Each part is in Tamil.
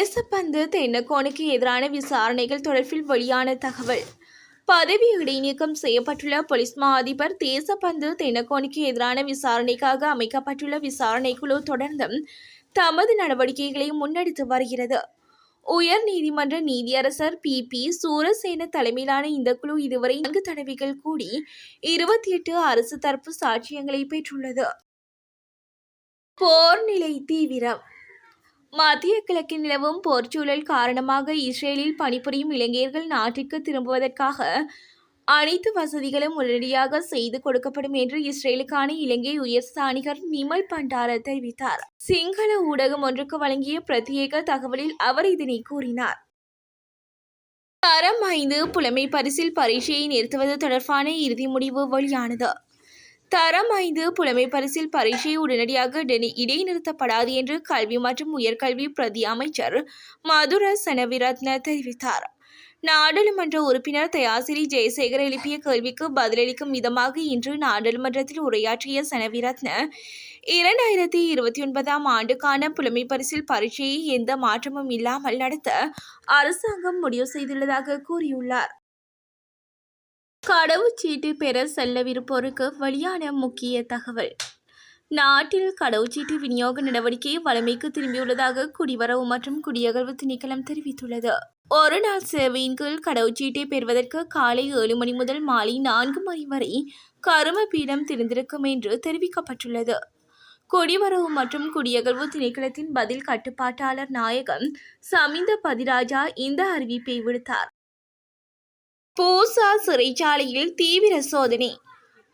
தேசப்பந்து தென்னக்கோனுக்கு எதிரான விசாரணைகள் தொடர்பில் வெளியான தகவல். பதவி இடைநீக்கம் செய்யப்பட்டுள்ள போலீஸ் மா அதிபர் தேசப்பந்து தென்னக்கோனுக்கு எதிரான விசாரணைக்காக அமைக்கப்பட்டுள்ள விசாரணை குழு தொடர்ந்தும் தமது நடவடிக்கைகளை முன்னெடுத்து வருகிறது. உயர் நீதிமன்ற நீதியரசர் பி. பி. சூரசேன தலைமையிலான இந்த குழு இதுவரை நான்கு தடவைகள் கூடி இருபத்தி எட்டு அரசு தரப்பு சாட்சியங்களை பெற்றுள்ளது. போர் நிலை தீவிரம். மத்திய கிழக்கில் நிலவும் போர்ச்சூழல் காரணமாக இஸ்ரேலில் பணிபுரியும் இளைஞர்கள் நாட்டிற்கு திரும்புவதற்காக அனைத்து வசதிகளும் உடனடியாக செய்து கொடுக்கப்படும் என்று இஸ்ரேலுக்கான இலங்கை உயர் ஸ்தானிகர் நிமல் பண்டார தெரிவித்தார். சிங்கள ஊடகம் ஒன்றுக்கு வழங்கிய பிரத்யேக தகவலில் அவர் இதனை கூறினார். தரம் ஐந்து புலமை பரிசில் பரீட்சையை நிறுத்துவது தொடர்பான இறுதி முடிவு வெளியானது. தரம் ஐந்து புலமை பரிசில் பரீட்சை உடனடியாக டெனி- இடைநிறுத்தப்படாது என்று கல்வி மற்றும் உயர்கல்வி பிரதி அமைச்சர் மதுர சனவிரத்ன தெரிவித்தார். நாடாளுமன்ற உறுப்பினர் தயாசிரி ஜெயசேகர் எழுப்பிய கேள்விக்கு பதிலளிக்கும் விதமாக இன்று நாடாளுமன்றத்தில் உரையாற்றிய சனவிரத்ன இரண்டாயிரத்தி இருபத்தி ஒன்பதாம் ஆண்டுக்கான புலமை பரிசில் பரீட்சையை எந்த மாற்றமும் இல்லாமல் நடத்த அரசாங்கம் முடிவு செய்துள்ளதாக கூறியுள்ளார். கடவுச்சீட்டு பெற செல்லவிருப்போருக்கு வெளியான முக்கிய தகவல். நாட்டில் கடவுச்சீட்டு விநியோக நடவடிக்கை வழமைக்கு திரும்பியுள்ளதாக குடிவரவு மற்றும் குடியகழ்வு திணைக்களம் தெரிவித்துள்ளது. ஒரு நாள் சேவையின் கீழ் கடவுச்சீட்டை பெறுவதற்கு காலை ஏழு மணி முதல் மாலை நான்கு மணி வரை கரும பீடம் திறந்திருக்கும் என்று தெரிவிக்கப்பட்டுள்ளது. குடிவரவு மற்றும் குடியகழ்வு திணைக்களத்தின் பதில் கட்டுப்பாட்டாளர் நாயகம் சமிந்த பதிராஜா இந்த அறிவிப்பை விடுத்தார். பூசா சிறைச்சாலையில் தீவிர சோதனை.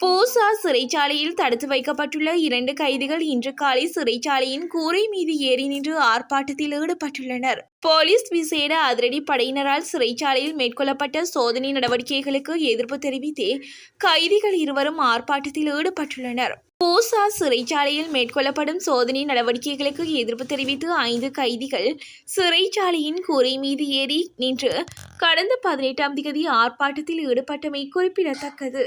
பூசா சிறைச்சாலையில் தடுத்து வைக்கப்பட்டுள்ள இரண்டு கைதிகள் இன்று காலை சிறைச்சாலையின் கூரை மீது ஏறி நின்று ஆர்ப்பாட்டத்தில் ஈடுபட்டுள்ளனர். போலீஸ் விசேட அதிரடி படையினரால் சிறைச்சாலையில் மேற்கொள்ளப்பட்ட சோதனை நடவடிக்கைகளுக்கு எதிர்ப்பு தெரிவித்தே கைதிகள் இருவரும் ஆர்ப்பாட்டத்தில் ஈடுபட்டுள்ளனர். பூசா சிறைச்சாலையில் மேற்கொள்ளப்படும் சோதனை நடவடிக்கைகளுக்கு எதிர்ப்பு தெரிவித்து ஐந்து கைதிகள் சிறைச்சாலையின் கூரை மீது ஏறி நின்று கடந்த பதினெட்டாம் தேதி ஆர்ப்பாட்டத்தில் ஈடுபட்டமை குறிப்பிடத்தக்கது.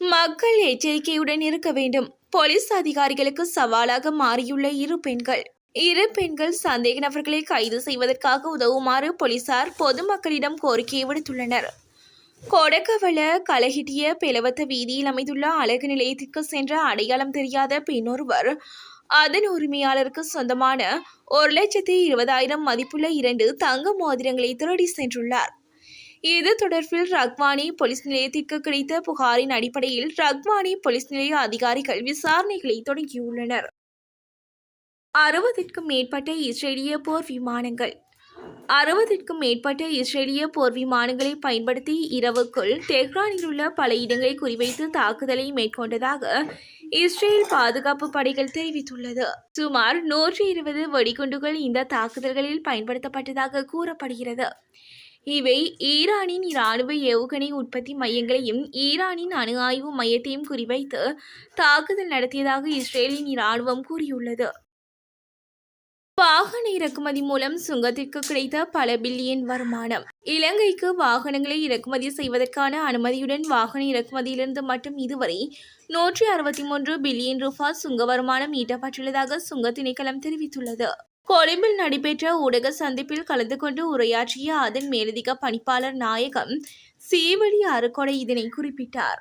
மக்கள் எச்சரிக்கையுடன் இருக்க வேண்டும். போலீஸ் அதிகாரிகளுக்கு சவாலாக மாறியுள்ள இரு பெண்கள். இரு பெண்கள் சந்தேக நபர்களை கைது செய்வதற்காக உதவுமாறு போலீசார் பொதுமக்களிடம் கோரிக்கை விடுத்துள்ளனர். கொடக்கவள கலகிட்டிய பெலவத்த வீதியில் அமைந்துள்ள அழகு நிலையத்திற்கு சென்ற அடையாளம் தெரியாத பெண்ணொருவர் அதன் உரிமையாளருக்கு சொந்தமான ஒரு லட்சத்தி இருபதாயிரம் மதிப்புள்ள இரண்டு தங்க மோதிரங்களை திருடி சென்றுள்ளார். இது தொடர்பில் ரக்வானி போலீஸ் நிலையத்திற்கு கிடைத்த புகாரின் அடிப்படையில் ரக்வானி போலீஸ் நிலைய அதிகாரிகள் விசாரணைகளை தொடங்கியுள்ளனர். அறுபதிற்கும் மேற்பட்ட இஸ்ரேலிய போர் விமானங்கள். அறுபதிற்கும் மேற்பட்ட இஸ்ரேலிய போர் விமானங்களை பயன்படுத்தி இரவுக்குள் தெஹ்ரானில் உள்ள பல இடங்களை குறிவைத்து தாக்குதலை மேற்கொண்டதாக இஸ்ரேல் பாதுகாப்பு படைகள் தெரிவித்துள்ளது. சுமார் நூற்றி இருபது வெடிகுண்டுகள் இந்த தாக்குதல்களில் பயன்படுத்தப்பட்டதாக கூறப்படுகிறது. இவை ஈரானின் இராணுவ ஏவுகணை உற்பத்தி மையங்களையும் ஈரானின் அணு ஆய்வு மையத்தையும் குறிவைத்து தாக்குதல் நடத்தியதாக இஸ்ரேலின் இராணுவம் கூறியுள்ளது. வாகன இறக்குமதி மூலம் சுங்கத்திற்கு கிடைத்த பல பில்லியன் வருமானம். இலங்கைக்கு வாகனங்களை இறக்குமதி செய்வதற்கான அனுமதியுடன் வாகன இறக்குமதியிலிருந்து மட்டும் இதுவரை நூற்றி அறுபத்தி மூன்று பில்லியன் ரூபாய் சுங்க வருமானம் ஈட்டப்பட்டுள்ளதாக சுங்க திணைக்களம் தெரிவித்துள்ளது. கொழும்பில் நடைபெற்ற ஊடக சந்திப்பில் கலந்து கொண்டு உரையாற்றிய அதன் மேலதிக பணிப்பாளர் நாயகம் சீவழி அருக்கொடை இதனை குறிப்பிட்டார்.